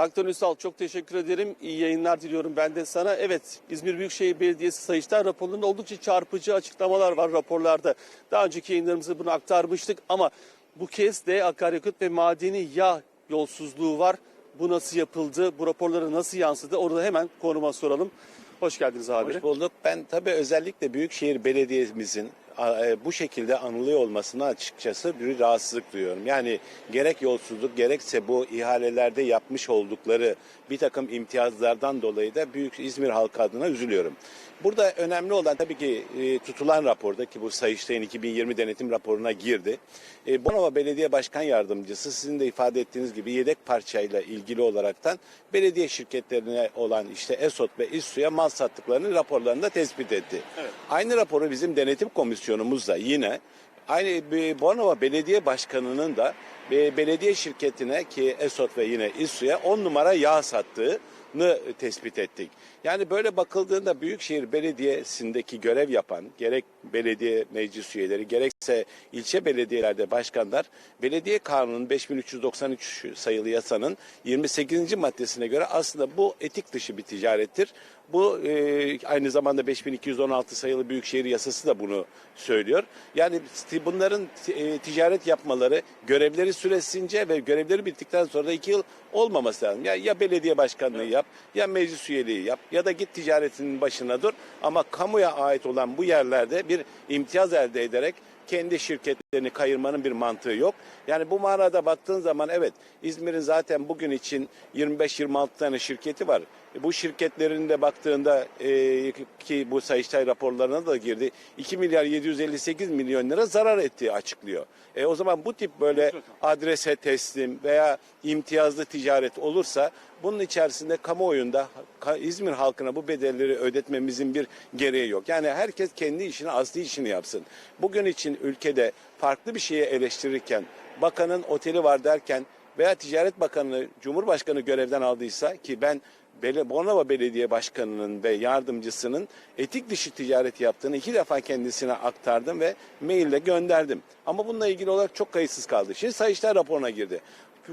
Haktan Ünsal çok teşekkür ederim. İyi yayınlar diliyorum ben de sana. Evet İzmir Büyükşehir Belediyesi Sayıştay raporlarında oldukça çarpıcı açıklamalar var raporlarda. Daha önceki yayınlarımızda bunu aktarmıştık ama bu kez de akaryakıt ve madeni yağ yolsuzluğu var. Bu nasıl yapıldı? Bu raporlara nasıl yansıdı? Orada hemen konuma soralım. Hoş geldiniz abi. Hoş bulduk. Ben tabii özellikle Büyükşehir Belediye'mizin bu şekilde anılıyor olmasına açıkçası bir rahatsızlık duyuyorum. Yani gerek yolsuzluk gerekse bu ihalelerde yapmış oldukları bir takım imtiyazlardan dolayı da Büyük İzmir halkı adına üzülüyorum. Burada önemli olan tabii ki e, tutulan raporda ki bu Sayıştay'ın 2020 denetim raporuna girdi. E, Bonova Belediye Başkan Yardımcısı sizin de ifade ettiğiniz gibi yedek parçayla ilgili olaraktan belediye şirketlerine olan işte Esot ve İSSU'ya mal sattıklarını raporlarında tespit etti. Evet. Aynı raporu bizim denetim komisyonumuz da yine aynı bir Bornova Belediye Başkanı'nın da belediye şirketine ki Esot ve yine İSSU'ya 10 numara yağ sattığını tespit ettik. Yani böyle bakıldığında Büyükşehir Belediyesi'ndeki görev yapan gerek belediye meclis üyeleri gerekse ilçe belediyelerde başkanlar belediye kanunun 5393 sayılı yasanın 28. maddesine göre aslında bu etik dışı bir ticarettir. Bu e, aynı zamanda 5216 sayılı Büyükşehir Yasası da bunu söylüyor. Yani bunların e, ticaret yapmaları görevleri süresince ve görevleri bittikten sonra da iki yıl olmaması lazım. Ya, ya belediye başkanlığı yap, ya meclis üyeliği yap, ya da git ticaretinin başına dur. Ama kamuya ait olan bu yerlerde bir imtiyaz elde ederek kendi şirketlerini kayırmanın bir mantığı yok. Yani bu manada baktığın zaman evet İzmir'in zaten bugün için 25-26 tane şirketi var. E, Bu şirketlerin de baktığında e, ki bu Sayıştay raporlarına da girdi 2 milyar 758 milyon lira zarar ettiği açıklıyor. E, o zaman bu tip böyle adrese teslim veya imtiyazlı ticaret olursa bunun içerisinde kamuoyunda ka- İzmir halkına bu bedelleri ödetmemizin bir gereği yok. Yani herkes kendi işini asli işini yapsın. Bugün için ülkede farklı bir şeye eleştirirken bakanın oteli var derken veya Ticaret Bakanı Cumhurbaşkanı görevden aldıysa ki ben Bornova Belediye Başkanı'nın ve yardımcısının etik dışı ticaret yaptığını iki defa kendisine aktardım ve maille gönderdim. Ama bununla ilgili olarak çok kayıtsız kaldı. Şimdi Sayıştay raporuna girdi.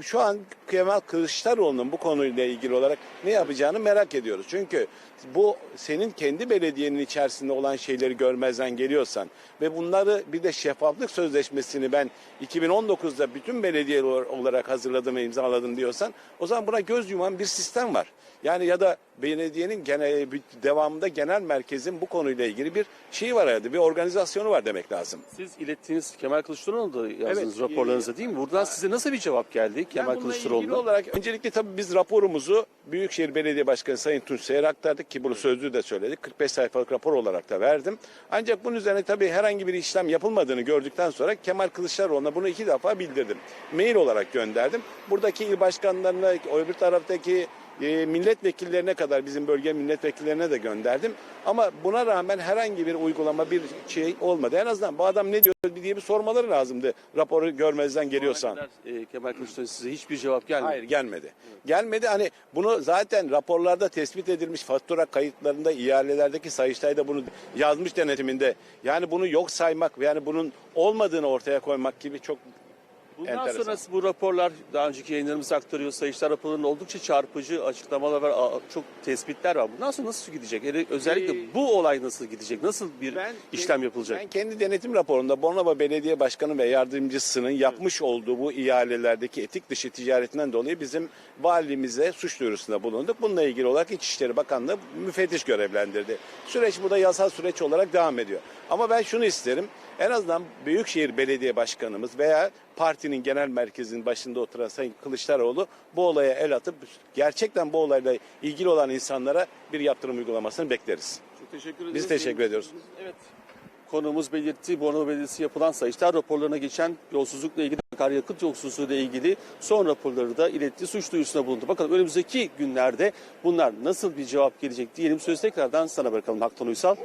Şu an Kemal Kılıçdaroğlu'nun bu konuyla ilgili olarak ne yapacağını merak ediyoruz. Çünkü bu senin kendi belediyenin içerisinde olan şeyleri görmezden geliyorsan ve bunları bir de şeffaflık sözleşmesini ben 2019'da bütün belediye olarak hazırladım ve imzaladım diyorsan o zaman buna göz yuman bir sistem var. Yani ya da belediyenin gene, bir devamında genel merkezin bu konuyla ilgili bir şeyi var herhalde, bir organizasyonu var demek lazım. Siz ilettiğiniz Kemal Kılıçdaroğlu da yazdığınız Evet, raporlarınızda değil mi? Buradan size nasıl bir cevap geldi Kemal Ben bununla ilgili Kılıçdaroğlu'na? olarak öncelikle tabii biz raporumuzu Büyükşehir Belediye Başkanı Sayın Tunç Seyr'e aktardık ki bunu sözlü de söyledik. 45 sayfalık rapor olarak da verdim. Ancak bunun üzerine tabii herhangi bir işlem yapılmadığını gördükten sonra Kemal Kılıçdaroğlu'na bunu iki defa bildirdim. Mail olarak gönderdim. Buradaki il başkanlarına, öbür taraftaki e, milletvekillerine kadar bizim bölge milletvekillerine de gönderdim. Ama buna rağmen herhangi bir uygulama bir şey olmadı. En azından bu adam ne diyor diye bir sormaları lazımdı raporu görmezden geliyorsan. Kadar, e, Kemal Kılıçdaroğlu size hiçbir cevap gelmedi. Hayır gelmedi. Gelmedi hani bunu zaten raporlarda tespit edilmiş fatura kayıtlarında ihalelerdeki Sayıştay'da bunu yazmış denetiminde. Yani bunu yok saymak yani bunun olmadığını ortaya koymak gibi çok Bundan Enteresan. sonrası bu raporlar daha önceki yayınlarımızda aktarıyor. Sayıştay raporlarında oldukça çarpıcı açıklamalar var. Çok tespitler var. Bundan sonra nasıl gidecek? Özellikle Ee, bu olay nasıl gidecek? Nasıl bir Ben- işlem yapılacak? Ben kendi denetim raporunda Bornova Belediye Başkanı ve yardımcısının yapmış olduğu bu ihalelerdeki etik dışı ticaretinden dolayı bizim valimize suç duyurusunda bulunduk. Bununla ilgili olarak İçişleri Bakanlığı müfettiş görevlendirdi. Süreç bu da yasal süreç olarak devam ediyor. Ama ben şunu isterim. En azından Büyükşehir Belediye Başkanımız veya partinin genel merkezinin başında oturan Sayın Kılıçdaroğlu bu olaya el atıp gerçekten bu olayla ilgili olan insanlara bir yaptırım uygulamasını bekleriz. Çok teşekkür ederiz. Biz teşekkür ediyoruz. Evet. Konuğumuz belirtti. Bornova Belediyesi yapılan Sayıştay raporlarına geçen yolsuzlukla ilgili, akaryakıt yolsuzluğu ile ilgili son raporları da iletti. Suç duyurusuna bulundu. Bakalım önümüzdeki günlerde bunlar nasıl bir cevap gelecek diyelim. Söz tekrardan sana bırakalım Haktan Uysal.